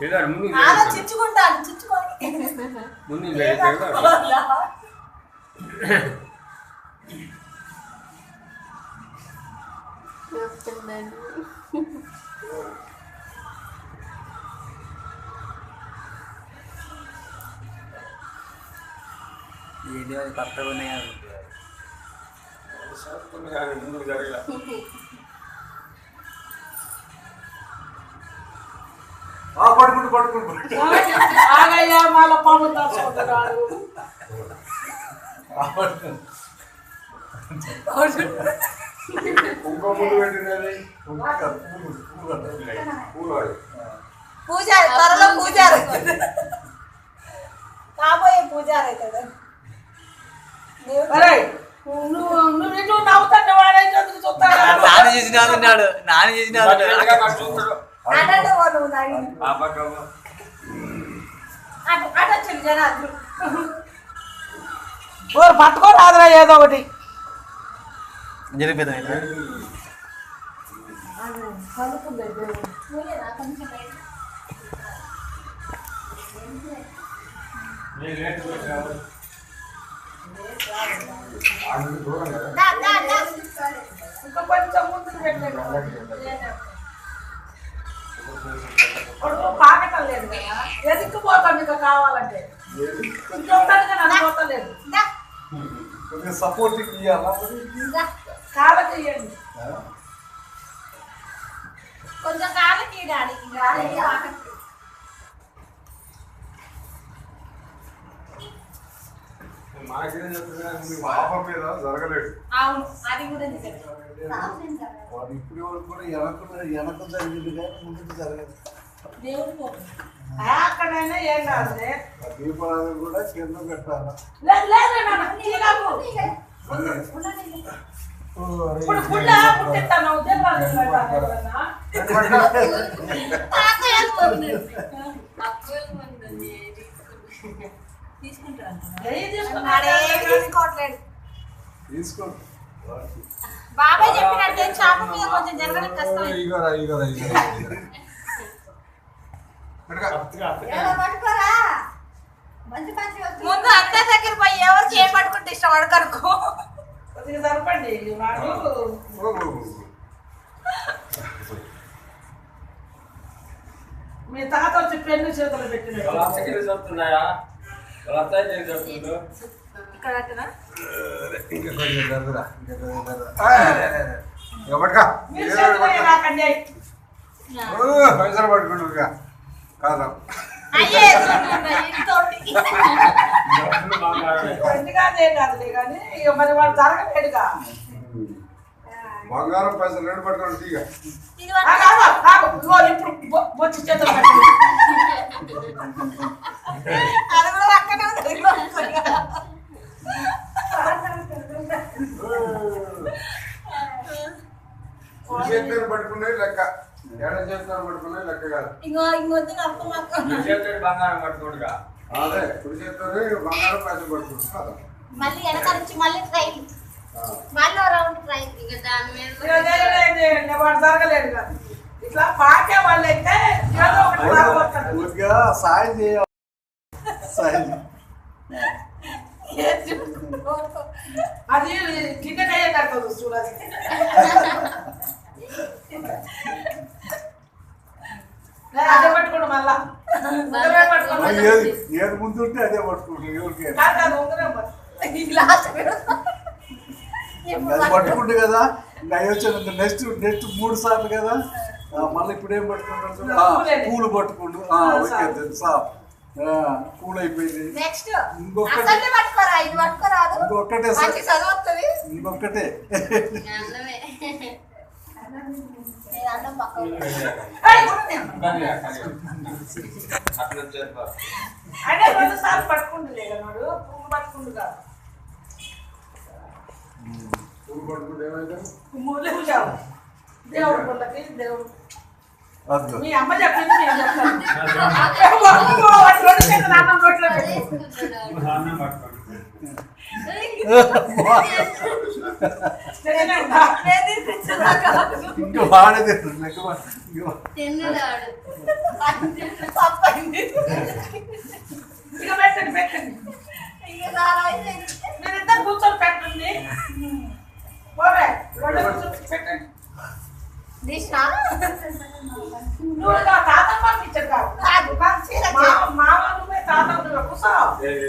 ఏదో ముందు ఆలో చిచ్చుకుంటాను చిచ్చుకొని ముందు ఏం జరుగుతాడు పట్టుకోవాలా? ఏంటి అది కొత్తగా ఉన్నాయి. ముందుకు కాదు, అంటారు. పూలు వాడు. పూజారి త్వరలో పూజారి. కాబోయే పూజారి అవుతాడు. అరే నువ్వు నువ్వు ఇటు నవ్వుతుంటే వాడేం చూస్తాడు నాన్న చేసిన నాన్న చేసిన ఓరు పట్టుకో రాదురా ఏదో ఒకటి. జరిగిపోతాం పూలేదా కొంచెం బయట? అందుకు దూరం కదా. దా, దా, దా. ఇంకా కొంచెం ముందుకు పెట్టలేదు. కొడుకు పాకటం లేదు కదా? కావాలంటే? ఏది? ఇంకొకటి నన్ను పోతలేదు. దా, కొద్దిగా ఇవ్వాలా. కాళ్ళకి ఇవ్వండి ఆ? కొంచెం కాళ్ళకి డాడీ. పాప మీద జరగలేడు అవును అది కూడా నిజమే. వాడు ఇప్పటి వరకు కూడా వెనక వెనక జరిగింది కానీ ముందుకు జరగదు. దేవుడు కోపం. అక్కడైనా ఏం కాదు ఆ దీపారాధన కూడా కింద పెట్టాలా? లేదు బాబాయ్ చెప్పినట్టే చేప మీద కొంచెం జరగడం పట్టుకో. ముందు అంతా దగ్గర పోయి ఎవరికి ఏం పట్టుకుంటే ఇష్టం అడగనుకో కొద్దిగా సరిపండి. మీ తాత వచ్చి పెన్ను చేతులు వాళ్ళ ఇంకా కొంచెం జరుగురా ఇంకా కొంచెం జరుగురా. పట్టుకో. పైసలు కాదు బంగారం పైసలు రెండు పట్టుకోండి తీగ ఇప్పుడు బొచ్చి చేతులు చేతులు పట్టుకునే లెక్క. ఎడ చేతులు పట్టుకునే లెక్క కాదు. ఇంకో ఇంకొద్దు నాకు మాకు నీ చేతుడు బంగారం కట్టుకోడుగా అదే కుడి చేతులు బంగారం పైసలు పట్టుకుంటారు మళ్ళీ వెనక నుంచి మళ్ళీ ట్రై మళ్ళీ రౌండ్ ట్రై ఇక దాని మీద ఇట్లా పాకే వాళ్ళు అయితే ఏదో ఒకటి రాబోతాడు కొద్దిగా సాయం చేయాలి. సాయం అది కిందకయ్యే కడుతుంది చూడాలి అదే. పట్టుకోండి మళ్ళా. ఏది ఏది ముందు ఉంటే అదే పట్టుకుంటారు ఎవరికి కాదు, కాదు, ఉంగరం పట్టుకో. లాస్ట్ అది పట్టుకుంటే కదా వచ్చాను నెక్స్ట్ నెక్స్ట్ మూడు సార్లు కదా మళ్ళీ ఇప్పుడు ఏం? ఆ, పూలు పట్టుకుంటు ఆ, ఓకే తెలుసా? పూలు అయిపోయింది. ఇంకొకటి. ఇది పట్టుకోరాదు ఇంకొకటే సార్. మంచి చదువు వస్తుంది చేస్తారు అంటే రెండు సార్లు పట్టుకుంటుంది వాడు. పువ్వు పట్టుకుంటు కాదు. పట్టుకుంటే ఏమైతే దేవుడు దేవుడు మీ అమ్మ చెప్పింది నేను. ఇంకా వాడేది ఇంకా పెట్టండి పెట్టండి. మీరిద్దరు కూర్చొని పెట్టండి. పెట్టండి. దిష్నా? నువ్వు నా తాతమ్మ పంపించాడు కాదు మామ కూర్చో ఏది?